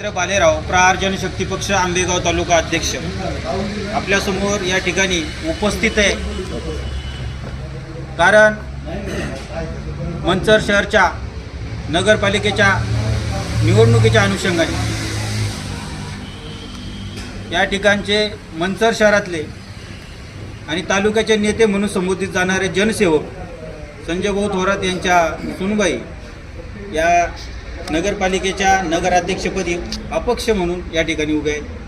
रवींद्र बालेराव प्रहार जनशक्ती पक्ष आंबेगाव तालुका अध्यक्ष. आपल्यासमोर या ठिकाणी उपस्थित आहे. कारण मंचर शहरच्या नगरपालिकेच्या निवडणुकीच्या अनुषंगाने या ठिकाणचे मंचर शहरातले आणि तालुक्याचे नेते म्हणून संबोधित जाणारे जनसेवक संजय भाऊ थोरात यांच्या सुनबाई या नगरपालिकेच्या नगराध्यक्षपदी अपक्ष म्हणून या ठिकाणी उभे आहेत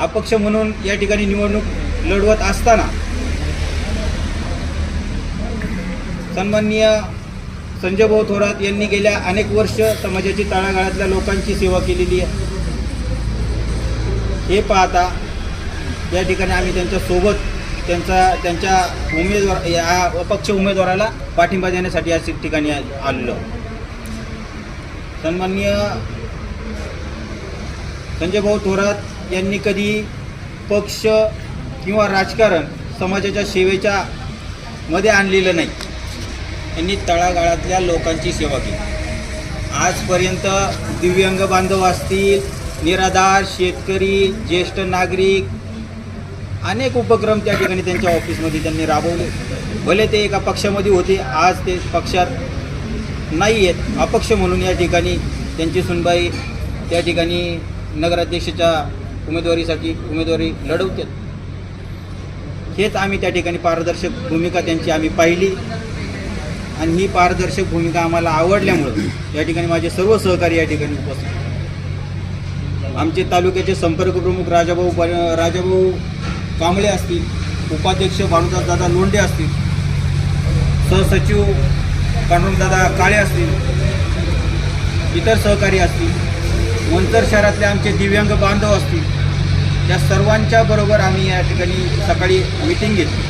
अपक्ष म्हणून या ठिकाणी निवडणूक लढवत असताना सन्माननीय संजय भाऊ थोरात यांनी गेल्या अनेक वर्ष समाजाची तळागाळातल्या लोकांची सेवा केलेली आहे. हे पाहता या ठिकाणी आम्ही त्यांच्यासोबत त्यांचा त्यांच्या उमेदवार या अपक्ष उमेदवाराला पाठिंबा देण्यासाठी या ठिकाणी आलेलो सन्माननीय संजय भाऊ थोरात यांनी कधी पक्ष किंवा राजकारण समाजाच्या सेवेच्या मध्ये आणलेलं नाही. त्यांनी तळागाळातल्या लोकांची सेवा केली. आजपर्यंत दिव्यांग बांधव असतील निराधार शेतकरी ज्येष्ठ नागरिक अनेक उपक्रम त्या ठिकाणी त्यांच्या ऑफिसमध्ये त्यांनी राबवले. भले ते एका पक्षामध्ये होते आज ते पक्षात नाही आहेत अपक्ष म्हणून या ठिकाणी त्यांची सुनबाई त्या ठिकाणी नगराध्यक्षाच्या उमेदवारीसाठी उमेदवारी लढवतात. हेच आम्ही त्या ठिकाणी पारदर्शक भूमिका त्यांची आम्ही पाहिली. आणि ही पारदर्शक भूमिका आम्हाला आवडल्यामुळं या ठिकाणी माझे सर्व सहकारी या ठिकाणी उपस्थित आमचे तालुक्याचे संपर्क प्रमुख राजाभाऊ ब- राजाभाऊ कांबळे असतील उपाध्यक्ष भानुदासदादा लोंढे असतील सहसचिव दादा काळे असतील इतर सहकारी असतील मंतर शहरातले आमचे दिव्यांग बांधव असतील या सर्वांच्या बरोबर आम्ही या ठिकाणी सकाळी मिटिंग घेतली.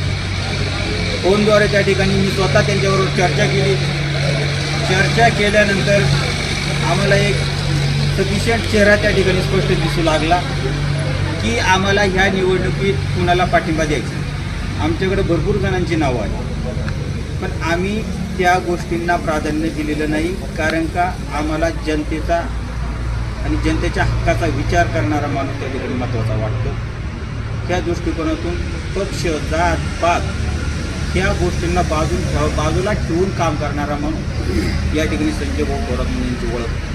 फोनद्वारे त्या ठिकाणी मी स्वतः त्यांच्याबरोबर चर्चा केली. चर्चा केल्यानंतर आम्हाला एक सफिशियंट चेहरा त्या ठिकाणी स्पष्ट दिसू लागला की आम्हाला ह्या निवडणुकीत कुणाला पाठिंबा द्यायचा? आमच्याकडे भरपूर जणांची नावं आहेत. पण आम्ही त्या गोष्टींना प्राधान्य दिलेलं नाही कारण का आम्हाला जनतेचा आणि जनतेच्या हक्काचा विचार करणारा माणूस त्या ठिकाणी महत्त्वाचा वाटतो. त्या दृष्टिकोनातून पक्ष जात पात ह्या गोष्टींना बाजून ठेव बाजूला ठेवून काम करणारा माणूस या ठिकाणी संजय भाऊ थोरात म्हणून यांची ओळख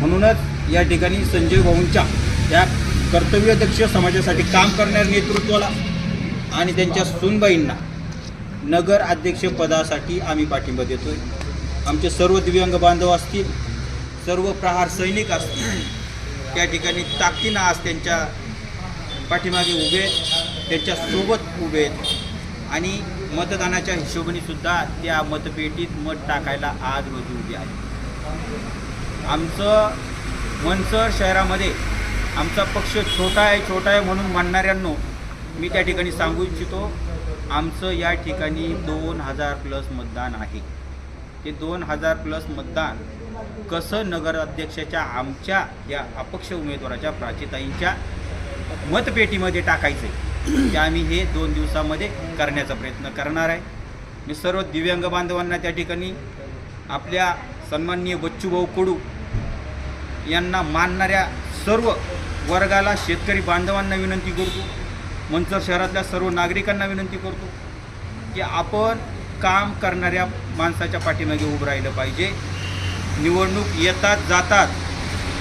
म्हणूनच या ठिकाणी संजय भाऊंच्या या कर्तव्यदक्ष समाजासाठी काम करणाऱ्या नेतृत्वाला आणि त्यांच्या सुनबाईंना नगर अध्यक्षपदासाठी आम्ही पाठिंबा देतो आहे आमचे सर्व दिव्यांग बांधव असतील सर्व प्रहार सैनिक असतील त्या ठिकाणी ताकदीनं आज त्यांच्या पाठीमागे उभे आहेत, त्यांच्या उभे आहेत. आणि मतदानाच्या हिशोबानेसुद्धा त्या मतपेटीत मत टाकायला आज रोजी उभे आहे आमचं मनसर शहरामध्ये आमचा पक्ष छोटा आहे छोटा आहे म्हणून म्हणणाऱ्यांनो मी त्या ठिकाणी सांगू इच्छितो आमचं या ठिकाणी दोन हजार प्लस मतदान आहे. ते दोन हजार प्लस मतदान कसं नगराध्यक्षाच्या आमच्या या अपक्ष उमेदवाराच्या प्राचीताईंच्या मतपेटीमध्ये टाकायचं ते आम्ही हे दोन दिवसामध्ये करण्याचा प्रयत्न करणार आहे. मी सर्व दिव्यांग बांधवांना त्या ठिकाणी आपल्या सन्माननीय बच्चूभाऊ कडू यांना मानणाऱ्या सर्व वर्गाला शेतकरी बांधवांना विनंती करतो. मंचर शहरातल्या सर्व नागरिकांना विनंती करतो की आपण काम करणाऱ्या माणसाच्या पाठीमागे उभं राहिलं पाहिजे. निवडणूक येतात जातात.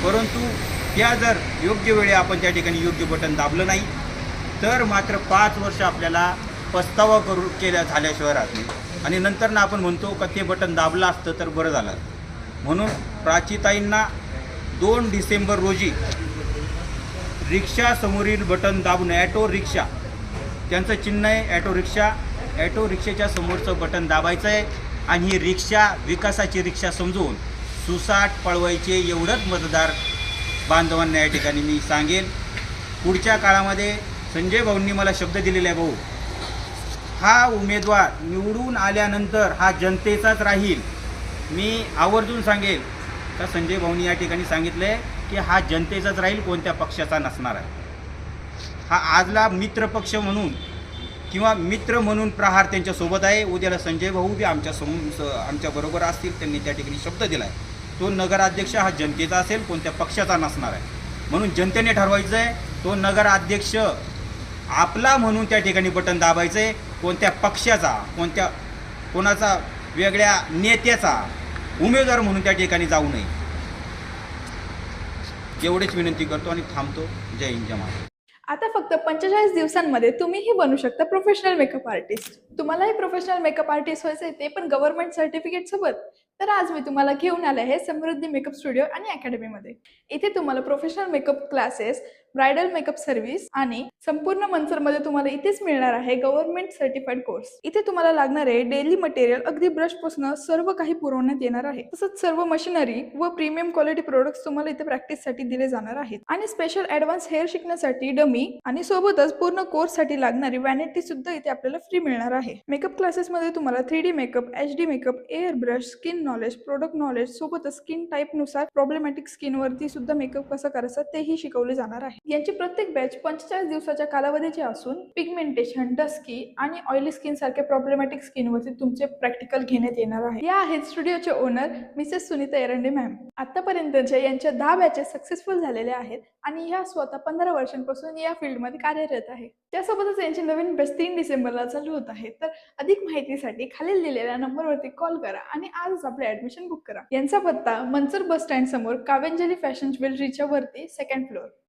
परंतु त्या जर योग्य वेळी आपण त्या ठिकाणी योग्य बटन दाबलं नाही तर मात्र पाच वर्ष आपल्याला पस्तावा करू केल्या झाल्याशिवाय राहत नाही. आणि नंतर ना आपण म्हणतो का ते बटन दाबलं असतं तर बरं झालं. म्हणून प्राचीताईंना दोन डिसेंबर रोजी रिक्षा समोरील बटन दाबून ॲटो रिक्षा त्यांचं चिन्ह आहे ॲटो रिक्षा. ॲटो रिक्षेच्या समोरचं बटन दाबायचं आहे आणि ही रिक्षा विकासाची रिक्षा समजून सुसाट पळवायचे एवढंच मतदार बांधवांना या ठिकाणी मी सांगेन. पुढच्या काळामध्ये संजय भाऊंनी मला शब्द दिलेला आहे भाऊ. हा उमेदवार निवडून आल्यानंतर हा जनतेचाच राहील. मी आवर्जून सांगेल का संजय भाऊनी या ठिकाणी सांगितलं आहे की हा जनतेचाच राहील कोणत्या पक्षाचा नसणार आहे. हा आजला मित्र पक्ष म्हणून किंवा मित्र म्हणून प्रहार त्यांच्यासोबत आहे. उद्याला संजय भाऊ बी आमच्यासमोर आमच्याबरोबर असतील त्यांनी त्या ठिकाणी शब्द दिला आहे तो नगराध्यक्ष हा जनतेचा असेल कोणत्या पक्षाचा नसणार आहे. म्हणून जनतेने ठरवायचं आहे तो नगराध्यक्ष आपला म्हणून त्या ठिकाणी बटन दाबायचं आहे कोणत्या पक्षाचा कोणत्या कोणाचा वेगळ्या नेत्याचा उमेदवार म्हणून त्या ठिकाणी जाऊ नये. एवढीच विनंती करतो आणि थांबतो. जय हिंद जय महाराष्ट्र. आता फक्त पंचेचाळीस दिवसांमध्ये तुम्हीही बनू शकता प्रोफेशनल मेकअप आर्टिस्ट तुम्हालाही प्रोफेशनल मेकअप आर्टिस्ट व्हायचं ते पण गव्हर्नमेंट सर्टिफिकेट सोबत तर आज मी तुम्हाला घेऊन आले आहे समृद्धी मेकअप स्टुडिओ आणि अकॅडमीमध्ये इथे तुम्हाला professional makeup classes bridal makeup service आणि संपूर्ण मनसरमध्ये तुम्हाला इथेच मिळणार आहे गव्हर्नमेंट सर्टिफाईड कोर्स इथे तुम्हाला लागणारे डेली मटेरियल अगदी ब्रशपासून सर्व काही पुरवण्यात येणार आहे. तसंच सर्व मशिनरी व प्रीमियम क्वालिटी प्रोडक्ट्स तुम्हाला इथे प्रॅक्टिससाठी दिले जाणार आहेत. आणि स्पेशल ऍडव्हान्स हेअर शिकण्यासाठी डमी आणि सोबतच पूर्ण कोर्ससाठी लागणारी वॅनिटी सुद्धा इथे आपल्याला फ्री मिळणार आहे. मेकअप क्लासेस मध्ये तुम्हाला three D makeup H D makeup airbrush skin knowledge product knowledge सोबतच स्किन टाईपनुसार प्रॉब्लेमॅटिक स्किनवरती सुद्धा मेकअप कसं करायचं तेही शिकवले जाणार आहे. यांची प्रत्येक बॅच पंचेचाळीस दिवसाच्या कालावधीची असून पिगमेंटेशन डस्की आणि ऑइली स्किन सारख्या प्रॉब्लेमॅटिक स्किन वरती तुमचे प्रॅक्टिकल घेण्यात येणार आहे. या आहेत स्टुडिओचे owner Mrs Sunita Erande ma'am आतापर्यंतच्या यांच्या दहा बॅचेस सक्सेसफुल झालेल्या आहेत आणि ह्या स्वतः पंधरा वर्षांपासून या फील्डमध्ये कार्यरत आहे. त्यासोबतच यांची नवीन बॅच तीन डिसेंबरला चालू होत आहे. तर अधिक माहितीसाठी खालील दिलेल्या नंबरवरती कॉल करा आणि आजच आपले ऍडमिशन बुक करा. यांचा पत्ता मनसर बस स्टँड समोर कावेंजली फॅशन ज्वेलरीच्या वरती सेकंड फ्लोअर